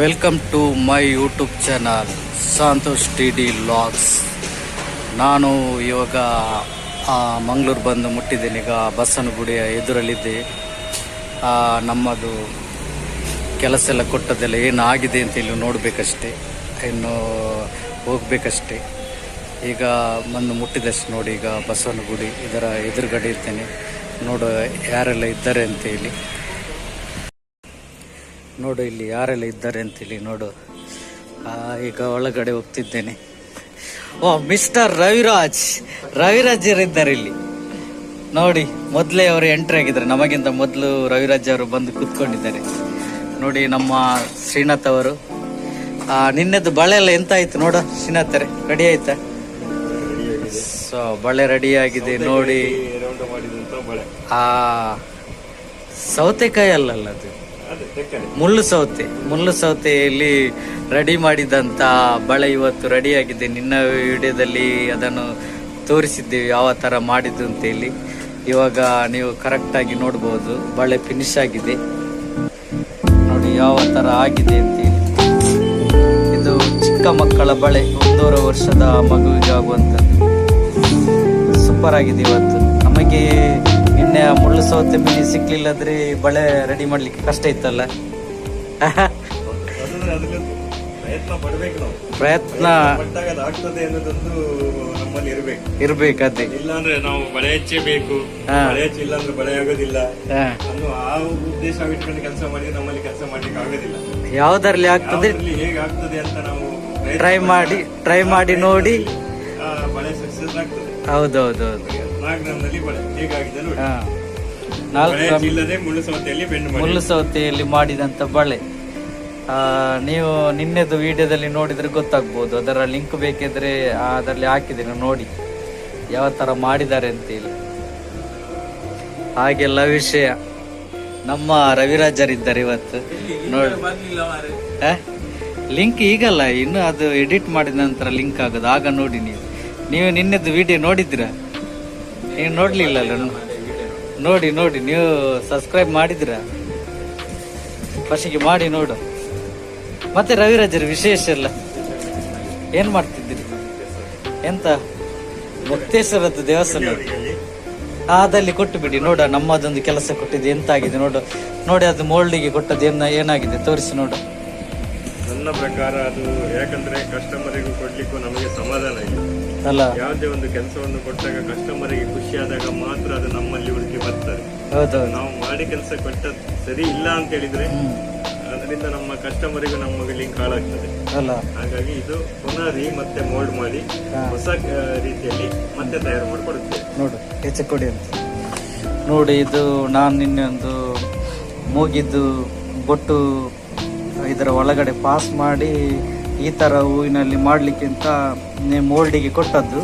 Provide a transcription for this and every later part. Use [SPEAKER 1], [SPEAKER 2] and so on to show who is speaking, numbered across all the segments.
[SPEAKER 1] Welcome to my YouTube channel Santosh T D logs ನಾನು ಇವಾಗ ಮಂಗಳೂರು ಬಂದು ಮುಟ್ಟಿದ್ದೀನಿ. ಈಗ ಬಸವನಗುಡಿಯ ಎದುರಲ್ಲಿದ್ದೆ. ನಮ್ಮದು ಕೆಲಸ ಎಲ್ಲ ಕೊಟ್ಟದ್ದೆಲ್ಲ ಏನಾಗಿದೆ ಅಂತ ಇಲ್ಲಿ ನೋಡಬೇಕಷ್ಟೆ. ಇನ್ನು ಹೋಗಬೇಕಷ್ಟೆ. ಈಗ ಬಂದು ಮುಟ್ಟಿದಷ್ಟು ನೋಡಿ, ಈಗ ಬಸವನಗುಡಿ ಇದರ ಎದುರುಗಡೆ ಇರ್ತೇನೆ. ನೋಡು ಯಾರೆಲ್ಲ ಇದ್ದಾರೆ ಅಂತೇಳಿ ನೋಡು ಇಲ್ಲಿ ಯಾರೆಲ್ಲ ಇದ್ದಾರೆ ಅಂತೇಳಿ ನೋಡು. ಈಗ ಒಳಗಡೆ ಹೋಗ್ತಿದ್ದೇನೆ. ಓ ಮಿಸ್ಟರ್ ರವಿರಾಜ್. ರವಿರಾಜ್ ಇದ್ದಾರೆ ಇಲ್ಲಿ. ನೋಡಿ ಮೊದಲೇ ಅವರು ಎಂಟ್ರಿ ಆಗಿದ್ದಾರೆ. ನಮಗಿಂತ ಮೊದಲು ರವಿರಾಜ್ ಅವರು ಬಂದು ಕೂತ್ಕೊಂಡಿದ್ದಾರೆ. ನೋಡಿ ನಮ್ಮ ಶ್ರೀನಾಥ್ ಅವರು. ಆ, ನಿನ್ನೆದು ಬಳೆ ಎಲ್ಲ ಎಂತ ಆಯ್ತು ನೋಡ ಶ್ರೀನಾಥರೇ ರೆಡಿ ಆಯ್ತಾ? ಸೊ ಬಳೆ ರೆಡಿ ಆಗಿದೆ ನೋಡಿ. ಆ ಸೌತೆಕಾಯಿ ಅಲ್ಲಲ್ಲ ಅದು? ಮುಳ್ಳು ಸೌತೆ, ಮುಳ್ಳು ಸೌತೆಯಲ್ಲಿ ರೆಡಿ ಮಾಡಿದಂತ ಬಳೆ ಇವತ್ತು ರೆಡಿಯಾಗಿದೆ ನಿನ್ನ ವಿಡಿಯೋದಲ್ಲಿ ಅದನ್ನು ತೋರಿಸಿದ್ದೇವೆ, ಯಾವ ಥರ ಮಾಡಿದ್ದು ಅಂತೇಳಿ. ಇವಾಗ ನೀವು ಕರೆಕ್ಟಾಗಿ ನೋಡ್ಬೋದು, ಬಳೆ ಫಿನಿಶ್ ಆಗಿದೆ. ನೋಡಿ ಯಾವ ಥರ ಆಗಿದೆ ಅಂತೇಳಿ. ಇದು ಚಿಕ್ಕ ಮಕ್ಕಳ ಬಳೆ, ಒಂದೂವರೆ ವರ್ಷದ ಮಗುವಿಗೆ ಆಗುವಂಥದ್ದು. ಸೂಪರ್ ಆಗಿದೆ ಇವತ್ತು. ನಮಗೆ ನಿನ್ನೆ ಆ ಮುಳ್ಳು ಸೌತೆ ಮೀನು ಸಿಕ್ಲಿಲ್ಲದ್ರೆ ಬಳೆ ರೆಡಿ ಮಾಡ್ಲಿಕ್ಕೆ ಕಷ್ಟ ಇತ್ತಲ್ಲ.
[SPEAKER 2] ಪ್ರಯತ್ನ. ಆಗ್ತದೆ ಅನ್ನೋದೊಂದು ನಮ್ಮಲ್ಲಿ ಇರ್ಬೇಕು
[SPEAKER 1] ಇರ್ಬೇಕದೆ
[SPEAKER 2] ಇಲ್ಲಾಂದ್ರೆ ನಾವು ಬಳೆ ಹೆಚ್ಚೇ ಬೇಕು. ಬಳೆ ಹೆಚ್ಚು ಇಲ್ಲಾಂದ್ರೆ ಬಳೆ ಆಗೋದಿಲ್ಲ. ಅನ್ನೋ ಆ ಉದ್ದೇಶ ಇಟ್ಕೊಂಡು ಕೆಲಸ ಮಾಡಿ ನಮ್ಮಲ್ಲಿ ಕೆಲಸ ಮಾಡ್ಲಿಕ್ಕೆ ಆಗೋದಿಲ್ಲ.
[SPEAKER 1] ಯಾವ್ದ್ರಲ್ಲಿ ಆಗ್ತದೆ?
[SPEAKER 2] ಹೇಗೆ ಆಗ್ತದೆ ಅಂತ ನಾವು
[SPEAKER 1] ಟ್ರೈ ಮಾಡಿ ಟ್ರೈ ಮಾಡಿ ನೋಡಿ.
[SPEAKER 2] ಬಳೆ ಸಕ್ಸಸ್ ಆಗ್ತದೆ.
[SPEAKER 1] ಹೌದೌದೌದು.
[SPEAKER 2] ನಾಲ್ಕು ಬಳೆ ಹೇಗಾಗಿದೆ ಇಲ್ಲದೆ ಮುಳ್ಳು ಸೌತೆಯಲ್ಲಿ
[SPEAKER 1] ಮುಳ್ಳು ಮಾಡಿದಂತ ಬಳೆ. ಆ, ನೀವು ನಿನ್ನೆದು ವಿಡಿಯೋದಲ್ಲಿ ನೋಡಿದ್ರೆ ಗೊತ್ತಾಗ್ಬೋದು. ಅದರ ಲಿಂಕ್ ಬೇಕಿದ್ರೆ ಅದರಲ್ಲಿ ಹಾಕಿದ್ದೀನಿ ನೋಡಿ. ಯಾವ ಥರ ಮಾಡಿದ್ದಾರೆ ಅಂತೇಳಿ ಹಾಗೆಲ್ಲ ವಿಷಯ. ನಮ್ಮ ರವಿರಾಜರಿದ್ದಾರೆ ಇವತ್ತು. ನೋಡಿ. ಲಿಂಕ್ ಈಗಲ್ಲ ಇನ್ನು ಅದು ಎಡಿಟ್ ಮಾಡಿದ ನಂತರ ಲಿಂಕ್ ಆಗೋದು. ಆಗ ನೋಡಿ ನೀವು. ನೀವು ನಿನ್ನದು ವಿಡಿಯೋ ನೋಡಿದ್ದೀರಾ? ನೀವು ನೋಡ್ಲಿಲ್ಲ ನೋಡಿ ನೋಡಿ, ನೀವು ಸಬ್ಸ್ಕ್ರೈಬ್ ಮಾಡಿದ್ದೀರಾ? ಫಸ್ಟಿಗೆ ಮಾಡಿ ನೋಡು. ಮತ್ತೆ ರವಿರಾಜರ ವಿಶೇಷ ಎಲ್ಲ. ಏನ್ ಮಾಡ್ತಿದ್ದೀರಿ? ಎಂತ? ಮುಕ್ತೇಶ್ವರದ್ದು ದೇವಸ್ಥಾನ ಅದಲ್ಲಿ ಕೊಟ್ಟು ಬಿಡಿ. ನೋಡ, ನಮ್ಮದೊಂದು ಕೆಲಸ ಕೊಟ್ಟಿದೆ ಎಂತ ಆಗಿದೆ ನೋಡು. ನೋಡಿ, ಅದು ಮೋಲ್ಡಿಗೆ ಕೊಟ್ಟದ್ದು ಏನ, ಏನಾಗಿದೆ? ತೋರಿಸಿ ನೋಡು.
[SPEAKER 2] ನನ್ನ ಪ್ರಕಾರ ಅದು ಯಾಕಂದ್ರೆ ಕಸ್ಟಮರಿಗೂ ಕೊಡ್ಲಿಕ್ಕೂ ನಮಗೆ ಸಮಾಧಾನ ಇಲ್ಲ.
[SPEAKER 1] ಅಲ್ಲ.
[SPEAKER 2] ಯಾವುದೇ ಒಂದು ಕೆಲಸವನ್ನು ಕೊಟ್ಟಾಗ ಕಸ್ಟಮರಿಗೆ ಖುಷಿಯಾದಾಗ ಆದಾಗ ಮಾತ್ರ ಅದು ನಮ್ಮಲ್ಲಿ ಹುಡುಕಿ ಬರ್ತಾರೆ.
[SPEAKER 1] ಹೌದು
[SPEAKER 2] ನಾವು ಮಾಡಿ ಕೆಲಸ ಕೊಟ್ಟ ಸರಿ ಇಲ್ಲ ಅಂತ ಹೇಳಿದ್ರೆ ಅದರಿಂದ ನಮ್ಮ ಕಸ್ಟಮರಿಗೂ ನಮ್ಮ ಲಿಂಕ್ ಹಾಳಾಗ್ತದೆ
[SPEAKER 1] ಅಲ್ಲ.
[SPEAKER 2] ಹಾಗಾಗಿ ಇದು ಪುನಃ ರೀ ಮತ್ತೆ ಮೋಲ್ಡ್ ಮಾಡಿ ಹೊಸ ರೀತಿಯಲ್ಲಿ ಮತ್ತೆ ತಯಾರು ಮಾಡಿಕೊಡುತ್ತೆ
[SPEAKER 1] ನೋಡು ಹೆಚ್ಚು ಕೊಡಿ ಅಂತ. ನೋಡಿ ಇದು ನಾನು ನಿನ್ನೆ ಒಂದು ಮೂಗಿದ್ದು ಬೊಟ್ಟು ಇದರ ಒಳಗಡೆ ಪಾಸ್ ಮಾಡಿ ಈ ಥರ ಹೂವಿನಲ್ಲಿ ಮಾಡಲಿಕ್ಕಿಂತ ಮೋಲ್ಡಿಗೆ ಕೊಟ್ಟದ್ದು.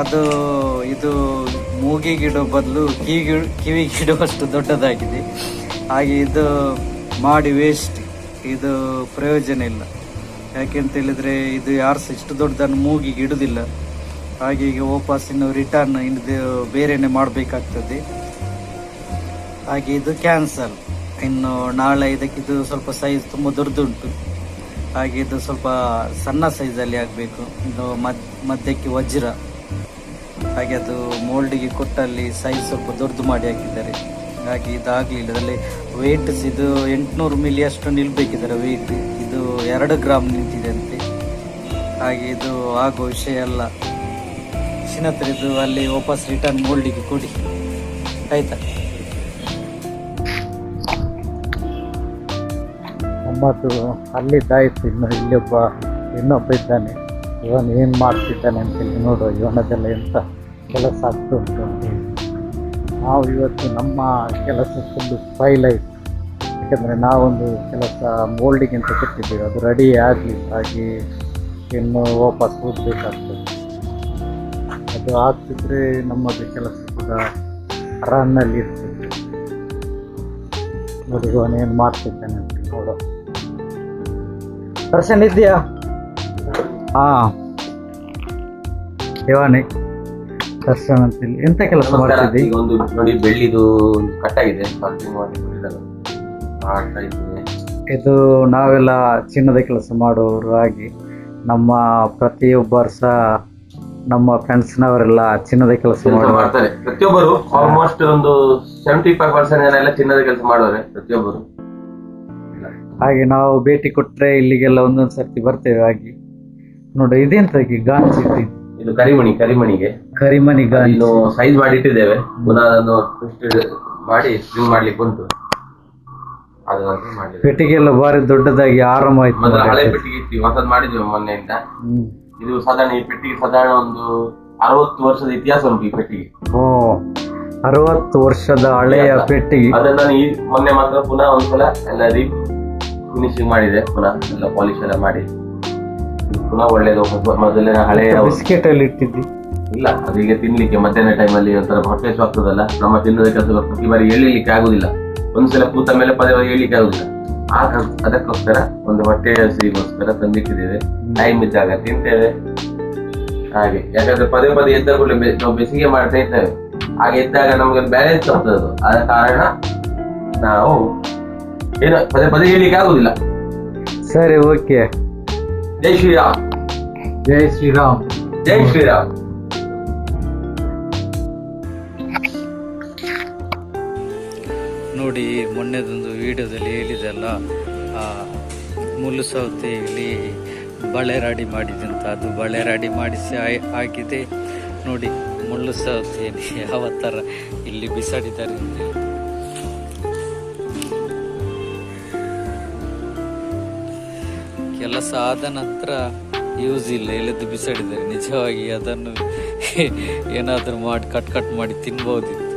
[SPEAKER 1] ಅದು ಇದು ಮೂಗಿಗಿಡೋ ಬದಲು ಕಿವಿ ಕಿವಿಗಿಡುವಷ್ಟು ದೊಡ್ಡದಾಗಿದೆ. ಹಾಗೆ ಇದು ಮಾಡಿ ವೇಸ್ಟ್ ಇದು ಪ್ರಯೋಜನ ಇಲ್ಲ. ಯಾಕೆಂತ ಹೇಳಿದ್ರೆ ಇದು ಯಾರು ಸಹ ಇಷ್ಟು ದೊಡ್ಡದನ್ನು ಮೂಗಿಗೆ ಇಡುವುದಿಲ್ಲ ಹಾಗೆ ಈಗ ವಾಪಸ್ ಇನ್ನು ರಿಟರ್ನ್ ಇನ್ನು ಬೇರೆನೆ ಮಾಡಬೇಕಾಗ್ತದೆ. ಹಾಗೆ ಇದು ಕ್ಯಾನ್ಸಲ್ ಇನ್ನು ನಾಳೆ ಇದಕ್ಕಿದು ಇದು ಸ್ವಲ್ಪ ಸೈಜ್ ತುಂಬ ದೊಡ್ಡದುಂಟು. ಹಾಗೆ ಇದು ಸ್ವಲ್ಪ ಸಣ್ಣ ಸೈಜಲ್ಲಿ ಆಗಬೇಕು. ಇದು ಮಧ್ಯಕ್ಕೆ ವಜ್ರ. ಹಾಗೆ ಅದು ಮೋಲ್ಡಿಗೆ ಕೊಟ್ಟಲ್ಲಿ ಸೈಜ್ ಸ್ವಲ್ಪ ದೊಡ್ಡದು ಮಾಡಿ ಹಾಕಿದ್ದಾರೆ. ಹಾಗೆ ಇದಾಗಲಿಲ್ಲ. ಅದರಲ್ಲಿ ವೆಯ್ಟ್ಸ್ ಇದು ಎಂಟುನೂರು ಮಿಲಿ ಅಷ್ಟು ನಿಲ್ಬೇಕಿದ್ದಾರೆ ವೆಯ್ಟ್ ಇದು ಎರಡು ಗ್ರಾಮ್ ನಿಂತಿದೆ ಅಂತೆ. ಹಾಗೆ ಇದು ಆಗೋ ವಿಷಯ ಅಲ್ಲ. ಶಿನತ್ರ, ಇದು ಅಲ್ಲಿ ವಾಪಸ್ ರಿಟರ್ನ್ ಮೋಲ್ಡಿಗೆ ಕೊಡಿ. ಆಯ್ತಾ? ನಮ್ಮದು ಅಲ್ಲಿದ್ದಾಯ್ತು ಇನ್ನು ಇಲ್ಲೊಬ್ಬ ಇನ್ನೊಬ್ಬ ಇದ್ದಾನೆ. ಇವನು ಏನು ಮಾಡ್ತಿದ್ದಾನೆ ಅಂತೇಳಿ ನೋಡು, ಇವನದೆಲ್ಲ ಎಂಥ ಕೆಲಸ ಆಗ್ತು ನಾವು ಇವತ್ತು ನಮ್ಮ ಕೆಲಸ ಫುಲ್ಲು ಫೈಲ್ ಆಯಿತು. ಯಾಕಂದರೆ ನಾವೊಂದು ಕೆಲಸ ಮೋಲ್ಡಿಗೆ ಅಂತ ಕೊಟ್ಟಿದ್ದೀವಿ. ಅದು ರೆಡಿ ಆಗಲಿ, ಹಾಗೆ ಇನ್ನು ವಾಪಸ್ ಹೋಗ್ಬೇಕಾಗ್ತದೆ. ಅದು ಆಗ್ತಿದ್ರೆ ನಮ್ಮದು ಕೆಲಸ ಕೂಡ ರನ್ನಲ್ಲಿ ಇರ್ತದೆ. ನೋಡಿ ಇವನೇನು ಮಾಡ್ತಿದ್ದಾನೆ ಅಂತ ನೋಡು. ದರ್ಶನ್ ಇದೆಯಾ ಹಾ ಶಿವಾನಿ ದರ್ಶನ್ ಅಂತೇಳಿ ಎಂತ ಕೆಲಸ ಮಾಡ್ತಿದ್ದಿ
[SPEAKER 3] ಈಗ ಒಂದು ನೋಡಿ ಬೆಳ್ಳಿದು ಒಂದು ಕಟ್ಟಾಗಿದೆ ಪಾರ್ಕಿಂಗ್ ಮಾಡಿ ಕೊಟ್ಟಿದ್ದಾರೆ ಮಾಡ್ತಾ ಇದ್ದೀನಿ
[SPEAKER 1] ಇದು ನಾವೆಲ್ಲ ಚಿನ್ನದ ಕೆಲಸ ಮಾಡುವವರು ಆಗಿ ನಮ್ಮ ಪ್ರತಿಯೊಬ್ಬರು ಸಹ ನಮ್ಮ ಫ್ರೆಂಡ್ಸ್ನವರೆಲ್ಲ ಚಿನ್ನದ ಕೆಲಸ
[SPEAKER 3] ಕೆಲಸ
[SPEAKER 1] ಮಾಡುವ
[SPEAKER 3] ಮಾಡ್ತಾರೆ ಪ್ರತಿಯೊಬ್ಬರು ಆಲ್ಮೋಸ್ಟ್ ಒಂದು ಸೆವೆಂಟಿ ಫೈವ್ ಪರ್ಸೆಂಟ್ ಜನ ಎಲ್ಲ ಚಿನ್ನದ ಕೆಲಸ ಮಾಡೋರೆ ಪ್ರತಿಯೊಬ್ಬರು
[SPEAKER 1] ಹಾಗೆ ನಾವು ಭೇಟಿ ಕೊಟ್ಟರೆ ಇಲ್ಲಿಗೆಲ್ಲ ಒಂದೊಂದು ಸರ್ತಿ ಬರ್ತೇವೆ ಹಾಗೆ. ನೋಡಿ ಇದೆಂತ ಗಾಂಜ್
[SPEAKER 3] ಇದು? ಕರಿಮಣಿ ಕರಿಮಣಿಗೆ.
[SPEAKER 1] ಕರಿಮಣಿ ಗಾಂಚ್
[SPEAKER 3] ಇನ್ನು ಸೈಜ್ ಮಾಡಿ ಇಟ್ಟಿದ್ದೇವೆ ಪುನಃ ಅದನ್ನು ಮಾಡಿ ಸ್ಪ್ರಿಂಗ್ ಮಾಡ್ಲಿಕ್ಕೆ ಉಂಟು. ಮಾಡ್ಲಿಕ್ಕೆ
[SPEAKER 1] ಪೆಟ್ಟಿಗೆಲ್ಲ ಬಾರಿ ದೊಡ್ಡದಾಗಿ ಆರಾಮ ಆಯ್ತು
[SPEAKER 3] ಮೊದಲ ಹಳೆ ಪೆಟ್ಟಿಗೆ ಇತ್ತು ಹೊಸದ್ ಮಾಡಿದ್ವಿ ಮೊನ್ನೆಯಿಂದ. ಇದು ಸಾಧಾರಣ ಈ ಪೆಟ್ಟಿಗೆ ಸಾಧಾರಣ ಒಂದು ಅರವತ್ತು ವರ್ಷದ ಇತಿಹಾಸ ಉಂಟು ಈ ಪೆಟ್ಟಿಗೆ.
[SPEAKER 1] ಓ ಅರವತ್ತು ವರ್ಷದ ಹಳೆಯ ಪೆಟ್ಟಿಗೆ.
[SPEAKER 3] ಅದನ್ನ ನಾನು ಈ ಮೊನ್ನೆ ಮಾತ್ರ ಪುನಃ ಒಂದ್ಸಲ ಎಲ್ಲ ರೀ ಫಿನಿಶಿಂಗ್ ಮಾಡಿದೆ ಪುನಃ ಎಲ್ಲ ಪಾಲಿಶ್ ಎಲ್ಲ ಮಾಡಿ. ಪುನಃ ಒಳ್ಳೇದು ಮೊದಲೇ ಮೊದಲಿನ ಹಳೆಯ
[SPEAKER 1] ಬಿಸ್ಕೆಟ್ ಅಲ್ಲಿ ಇಟ್ಟಿದ್ದಿ?
[SPEAKER 3] ಇಲ್ಲ ಅದೀಗ ತಿನ್ಲಿಕ್ಕೆ ಮಧ್ಯಾಹ್ನ ಟೈಮಲ್ಲಿ ಒಂಥರ ಹೊಟ್ಟೆ ಸಹ ಆಗ್ತದಲ್ಲ ನಮ್ಮ ತಿನ್ನೋದಕ್ಕೆ ಸ್ವಲ್ಪ ಪ್ರತಿ ಬಾರಿ ಎಳಿಲಿಕ್ಕೆ ಆಗುದಿಲ್ಲ. ಒಂದ್ಸಲ ಕೂತ ಮೇಲೆ ಪದೇ ಪದೇ ಹೇಳಲಿಕ್ಕೆ ಆಗುದಿಲ್ಲ. ಆಗ ಅದಕ್ಕೋಸ್ಕರ ಒಂದು ಹೊಟ್ಟೆ ಹಸಿಗೋಸ್ಕರ ತಂದಿಟ್ಟಿದ್ದೇವೆ. ಟೈಮ್ ಇದ್ದಾಗ ತಿಂತೇವೆ. ಹಾಗೆ ಯಾಕಂದ್ರೆ ಪದೇ ಪದೇ ಎದ್ದ ಕೂಡಲೇ ಬೆ- ನಾವು ಬೆಸಿಗೆ ಮಾಡ್ತಾ ಇರ್ತೇವೆ. ಹಾಗೆ ಇದ್ದಾಗ ನಮ್ಗೆ ಬ್ಯಾಲೆನ್ಸ್ ಆಗ್ತದೆ ಆದ ಕಾರಣ ನಾವು ಏನು ಪದೇ ಪದೇ ಹೇಳಿಕ್ಕೆ ಆಗುದಿಲ್ಲ
[SPEAKER 1] ಸರಿ ಓಕೆ.
[SPEAKER 3] ಜೈ ಶ್ರೀರಾಮ್.
[SPEAKER 1] ಜೈ ಶ್ರೀರಾಮ್.
[SPEAKER 3] ಜೈ ಶ್ರೀರಾಮ್.
[SPEAKER 1] ನೋಡಿ ಮೊನ್ನೆದೊಂದು ವಿಡಿಯೋದಲ್ಲಿ ಹೇಳಿದೆಲ್ಲ ಆ ಮುಳ್ಳು ಸೌತೆಯಲ್ಲಿ ಬಳೆ ರಾಡಿ ಮಾಡಿದಂತ ಅದು ಬಳೆ ರಾಡಿ ಮಾಡಿಸಿ ಆಯ್- ಆಗಿದೆ. ನೋಡಿ ಮುಳ್ಳು ಸೌತೆಯಲ್ಲಿ ಯಾವ ಥರ ಇಲ್ಲಿ ಬಿಸಾಡಿದ್ದಾರೆ ಕೆಲಸ ಆದ ನಂತರ ಯೂಸ್ ಇಲ್ಲ, ಎಳೆದು ಬಿಸಾಡಿದ್ದಾರೆ. ನಿಜವಾಗಿ ಅದನ್ನು ಏನಾದರೂ ಮಾಡಿ ಕಟ್ ಕಟ್ ಮಾಡಿ ತಿನ್ಬೋದಿತ್ತು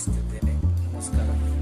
[SPEAKER 1] つってね、モスから。